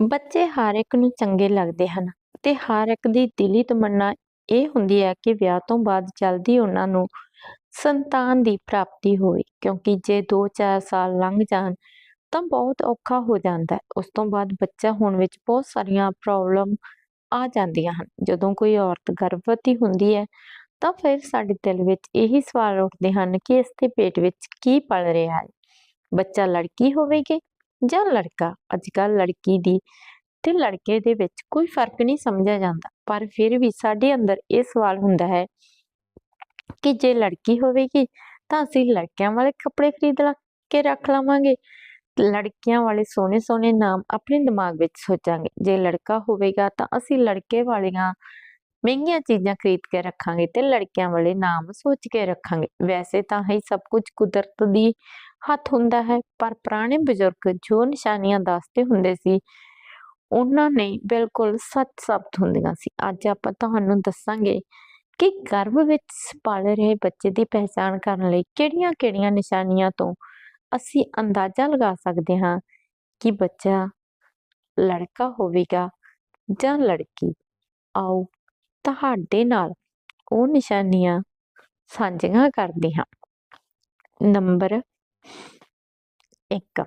ਬੱਚੇ ਹਰ ਇੱਕ ਨੂੰ ਚੰਗੇ ਲੱਗਦੇ ਹਨ ਤੇ ਹਰ ਇੱਕ ਦੀ ਦਿਲੀ ਤਮੰਨਾ ਇਹ ਹੁੰਦੀ ਹੈ ਕਿ ਵਿਆਹ ਤੋਂ ਬਾਅਦ ਜਲਦੀ ਉਹਨਾਂ ਨੂੰ ਸੰਤਾਨ ਦੀ ਪ੍ਰਾਪਤੀ ਹੋਵੇ, ਕਿਉਂਕਿ ਜੇ 2-4 ਸਾਲ ਲੰਘ ਜਾਣ ਤਾਂ ਬਹੁਤ ਔਖਾ ਹੋ ਜਾਂਦਾ ਹੈ। ਉਸ ਤੋਂ ਬਾਅਦ ਬੱਚਾ ਹੋਣ ਵਿੱਚ ਬਹੁਤ ਸਾਰੀਆਂ ਪ੍ਰੋਬਲਮ ਆ ਜਾਂਦੀਆਂ ਹਨ। ਜਦੋਂ ਕੋਈ ਔਰਤ ਗਰਭਵਤੀ ਹੁੰਦੀ ਹੈ ਤਾਂ ਫਿਰ ਸਾਡੇ ਦਿਲ ਵਿੱਚ ਇਹੀ ਸਵਾਲ ਉੱਠਦੇ ਹਨ ਕਿ ਇਸ ਦੇ ਪੇਟ ਵਿੱਚ ਕੀ ਪਲ ਰਿਹਾ ਹੈ? ਬੱਚਾ ਲੜਕੀ ਹੋਵੇਗੀ ਜਾਂ ਲੜਕਾ ਅੱਜ ਕੱਲ੍ਹ ਲੜਕੀ ਦੀ ਤੇ ਲੜਕੇ ਦੇ ਵਿੱਚ ਕੋਈ ਫ਼ਰਕ ਨਹੀਂ ਸਮਝਿਆ ਜਾਂਦਾ। ਪਰ ਫਿਰ ਵੀ ਸਾਡੇ ਅੰਦਰ ਇਹ ਸਵਾਲ ਹੁੰਦਾ ਹੈ ਕਿ ਜੇ ਲੜਕੀ ਹੋਵੇਗੀ ਤਾਂ ਅਸੀਂ ਲੜਕਿਆਂ ਵਾਲੇ ਕੱਪੜੇ ਖਰੀਦ ਲਾ ਕੇ ਰੱਖ ਲਵਾਂਗੇ। ਲੜਕੀਆਂ ਵਾਲੇ ਸੋਹਣੇ ਸੋਹਣੇ ਨਾਮ ਆਪਣੇ ਦਿਮਾਗ ਵਿੱਚ ਸੋਚਾਂਗੇ। ਜੇ ਲੜਕਾ ਹੋਵੇਗਾ ਤਾਂ ਅਸੀਂ ਲੜਕੇ ਵਾਲੀਆਂ ਮਹਿੰਗੀਆਂ ਚੀਜ਼ਾਂ ਖਰੀਦ ਕੇ ਰੱਖਾਂਗੇ ਤੇ ਲੜਕਿਆਂ ਵਾਲੇ ਨਾਮ ਸੋਚ ਕੇ ਰੱਖਾਂਗੇ। ਵੈਸੇ ਤਾਂ ਹੀ ਸਭ ਕੁਝ ਕੁਦਰਤ ਦੀ ਹੱਥ ਹੁੰਦਾ ਹੈ, ਪਰ ਪੁਰਾਣੇ ਬਜ਼ੁਰਗ ਜੋ ਨਿਸ਼ਾਨੀਆਂ ਦੱਸਦੇ ਹੁੰਦੇ ਸੀ, ਉਹਨਾਂ ਨੇ ਬਿਲਕੁਲ ਸੱਚ ਸਾਬਤ ਹੁੰਦੀਆਂ ਸੀ। ਅੱਜ ਆਪਾਂ ਤੁਹਾਨੂੰ ਦੱਸਾਂਗੇ ਕਿ ਗਰਭ ਵਿੱਚ ਪਲ ਰਹੇ ਬੱਚੇ ਦੀ ਪਹਿਚਾਣ ਕਰਨ ਲਈ ਕਿਹੜੀਆਂ-ਕਿਹੜੀਆਂ ਨਿਸ਼ਾਨੀਆਂ ਤੋਂ ਅਸੀਂ ਅੰਦਾਜ਼ਾ ਲਗਾ ਸਕਦੇ ਹਾਂ ਕਿ ਬੱਚਾ ਲੜਕਾ ਹੋਵੇਗਾ ਜਾਂ ਲੜਕੀ। ਆਓ ਤੁਹਾਡੇ ਨਾਲ ਉਹ ਨਿਸ਼ਾਨੀਆਂ ਸਾਂਝੀਆਂ ਕਰਦੇ ਹਾਂ। ਨੰਬਰ 1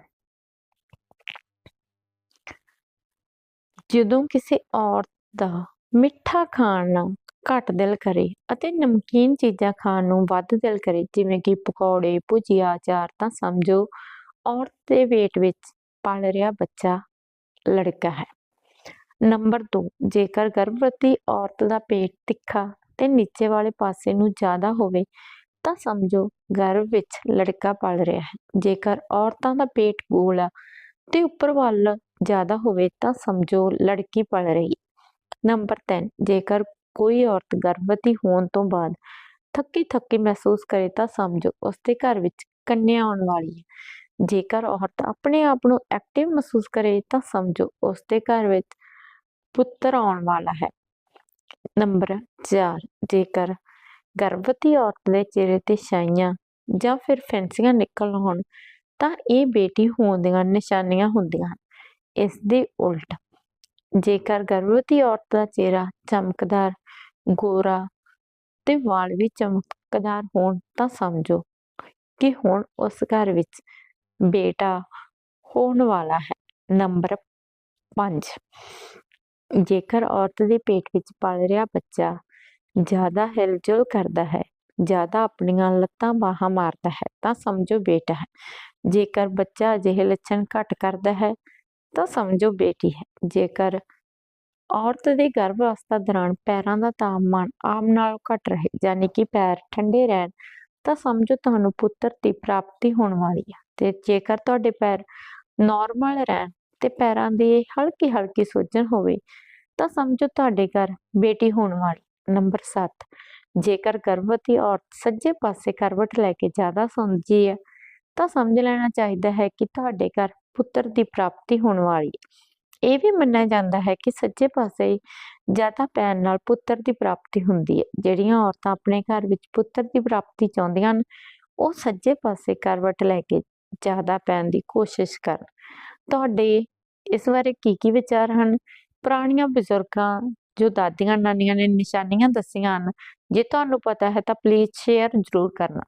ਜਦੋਂ ਕਿਸੇ ਔਰਤ ਦਾ ਮਿੱਠਾ ਖਾਣ ਨੂੰ ਘੱਟ ਦਿਲ ਕਰੇ ਅਤੇ ਨਮਕੀਨ ਚੀਜ਼ਾਂ ਖਾਣ ਨੂੰ ਵੱਧ ਦਿਲ ਕਰੇ, ਜਿਵੇਂ ਕਿ ਪਕੌੜੇ, ਭੁਜੀਆ, ਅਚਾਰ, ਤਾਂ ਸਮਝੋ ਔਰਤ ਦੇ ਪੇਟ ਵਿੱਚ ਪਲ ਰਿਹਾ ਬੱਚਾ ਲੜਕਾ ਹੈ। ਨੰਬਰ 2 ਜੇਕਰ ਗਰਭਵਤੀ ਔਰਤ ਦਾ ਪੇਟ ਤਿੱਖਾ ਤੇ ਨੀਚੇ ਵਾਲੇ ਪਾਸੇ ਨੂੰ ਜ਼ਿਆਦਾ ਹੋਵੇ ਤਾਂ ਸਮਝੋ ਗਰਭ ਵਿੱਚ ਲੜਕਾ ਪਲ ਰਿਹਾ ਹੈ। ਜੇਕਰ ਔਰਤਾਂ ਦਾ ਪੇਟ ਗੋਲ ਆ ਤੇ ਉੱਪਰ ਵੱਲ ਜ਼ਿਆਦਾ ਹੋਵੇ ਤਾਂ ਸਮਝੋ ਲੜਕੀ ਪਲ ਰਹੀ। ਹੈ ਨੰਬਰ 3 ਜੇਕਰ ਕੋਈ ਔਰਤ ਗਰਭਵਤੀ ਹੋਣ ਤੋਂ ਬਾਅਦ ਥੱਕੀ ਥੱਕੀ ਮਹਿਸੂਸ ਕਰੇ ਤਾਂ ਸਮਝੋ ਉਸਦੇ ਘਰ ਵਿੱਚ ਕੰਨਿਆ ਆਉਣ ਵਾਲੀ ਹੈ। ਜੇਕਰ ਔਰਤ ਆਪਣੇ ਆਪ ਨੂੰ ਐਕਟਿਵ ਮਹਿਸੂਸ ਕਰੇ ਤਾਂ ਸਮਝੋ ਉਸਦੇ ਘਰ ਵਿੱਚ ਪੁੱਤਰ ਆਉਣ ਵਾਲਾ ਹੈ। ਨੰਬਰ 4 ਜੇਕਰ ਗਰਭਵਤੀ ਔਰਤ ਦੇ ਚਿਹਰੇ ਤੇ ਛਾਈਆਂ ਜਾਂ ਫਿਰ ਫੈਂਸੀਆਂ ਨਿਕਲ ਹੋਣ, ਤਾਂ ਇਹ ਬੇਟੀ ਹੋਣ ਦੀਆਂ ਨਿਸ਼ਾਨੀਆਂ ਹੁੰਦੀਆਂ ਹਨ। ਇਸ ਦੇ ਉਲਟ ਜੇਕਰ ਗਰਭਵਤੀ ਔਰਤ ਦਾ ਚਿਹਰਾ ਚਮਕਦਾਰ, ਗੋਰਾ ਤੇ ਵਾਲ ਵੀ ਚਮਕਦਾਰ ਹੋਣ, ਤਾਂ ਸਮਝੋ ਕਿ ਹੁਣ ਉਸ ਘਰ ਵਿੱਚ ਬੇਟਾ ਹੋਣ ਵਾਲਾ ਹੈ। ਨੰਬਰ 5 ਜੇਕਰ ਔਰਤ ਦੇ ਪੇਟ ਵਿੱਚ ਪਲ ਰਿਹਾ ਬੱਚਾ ਜ਼ਿਆਦਾ ਹਿਲਜੁਲ ਕਰਦਾ ਹੈ, ਜ਼ਿਆਦਾ ਆਪਣੀਆਂ ਲੱਤਾਂ ਬਾਹਾਂ ਮਾਰਦਾ ਹੈ, ਤਾਂ ਸਮਝੋ ਬੇਟਾ ਹੈ। ਜੇਕਰ ਬੱਚਾ ਅਜਿਹੇ ਲੱਛਣ ਘੱਟ ਕਰਦਾ ਹੈ, ਤਾਂ ਸਮਝੋ ਬੇਟੀ ਹੈ। ਜੇਕਰ ਔਰਤ ਦੇ ਗਰਭ ਅਵਸਥਾ ਦੌਰਾਨ ਪੈਰਾਂ ਦਾ ਤਾਪਮਾਨ ਆਮ ਨਾਲੋਂ ਘੱਟ ਰਹੇ, ਯਾਨੀ ਕਿ ਪੈਰ ਠੰਡੇ ਰਹਿਣ, ਤਾਂ ਸਮਝੋ ਤੁਹਾਨੂੰ ਪੁੱਤਰ ਦੀ ਪ੍ਰਾਪਤੀ ਹੋਣ ਵਾਲੀ ਹੈ। ਤੇ ਜੇਕਰ ਤੁਹਾਡੇ ਪੈਰ ਨਾਰਮਲ ਰਹਿਣ ਤੇ ਪੈਰਾਂ ਦੀ ਹਲਕੀ ਹਲਕੀ ਸੁੱਜਣ ਹੋਵੇ, ਤਾਂ ਸਮਝੋ ਤੁਹਾਡੇ ਘਰ ਬੇਟੀ ਹੋਣ ਵਾਲੀ ਨੰਬਰ 7 ਜੇਕਰ ਗਰਭਵਤੀ ਔਰਤ ਸੱਜੇ ਪਾਸੇ ਕਰਵਟ ਲੈ ਕੇ ਜ਼ਿਆਦਾ ਸੌਂਦੀ ਹੈ, ਤਾਂ ਸਮਝ ਲੈਣਾ ਚਾਹੀਦਾ ਹੈ ਕਿ ਤੁਹਾਡੇ ਘਰ ਪੁੱਤਰ ਦੀ ਪ੍ਰਾਪਤੀ ਹੋਣ ਵਾਲੀ ਹੈ। ਇਹ ਵੀ ਮੰਨਿਆ ਜਾਂਦਾ ਹੈ ਕਿ ਸੱਜੇ ਪਾਸੇ ਜ਼ਿਆਦਾ ਪੈਣ ਨਾਲ ਪੁੱਤਰ ਦੀ ਪ੍ਰਾਪਤੀ ਹੁੰਦੀ ਹੈ। ਜਿਹੜੀਆਂ ਔਰਤਾਂ ਆਪਣੇ ਘਰ ਵਿੱਚ ਪੁੱਤਰ ਦੀ ਪ੍ਰਾਪਤੀ ਚਾਹੁੰਦੀਆਂ ਹਨ, ਉਹ ਸੱਜੇ ਪਾਸੇ ਕਰਵਟ ਲੈ ਕੇ ਜ਼ਿਆਦਾ ਪੈਣ ਦੀ ਕੋਸ਼ਿਸ਼ ਕਰਨ। ਤੁਹਾਡੇ ਇਸ ਬਾਰੇ ਕੀ ਕੀ ਵਿਚਾਰ ਹਨ? ਪੁਰਾਣੀਆਂ ਬਜ਼ੁਰਗਾਂ ਜੋ ਦਾਦੀਆਂ ਨਾਨੀਆਂ ਨੇ ਨਿਸ਼ਾਨੀਆਂ ਦੱਸੀਆਂ ਹਨ, ਜੇ ਤੁਹਾਨੂੰ ਪਤਾ ਹੈ ਤਾਂ ਪਲੀਜ਼ ਸ਼ੇਅਰ ਜ਼ਰੂਰ ਕਰਨਾ।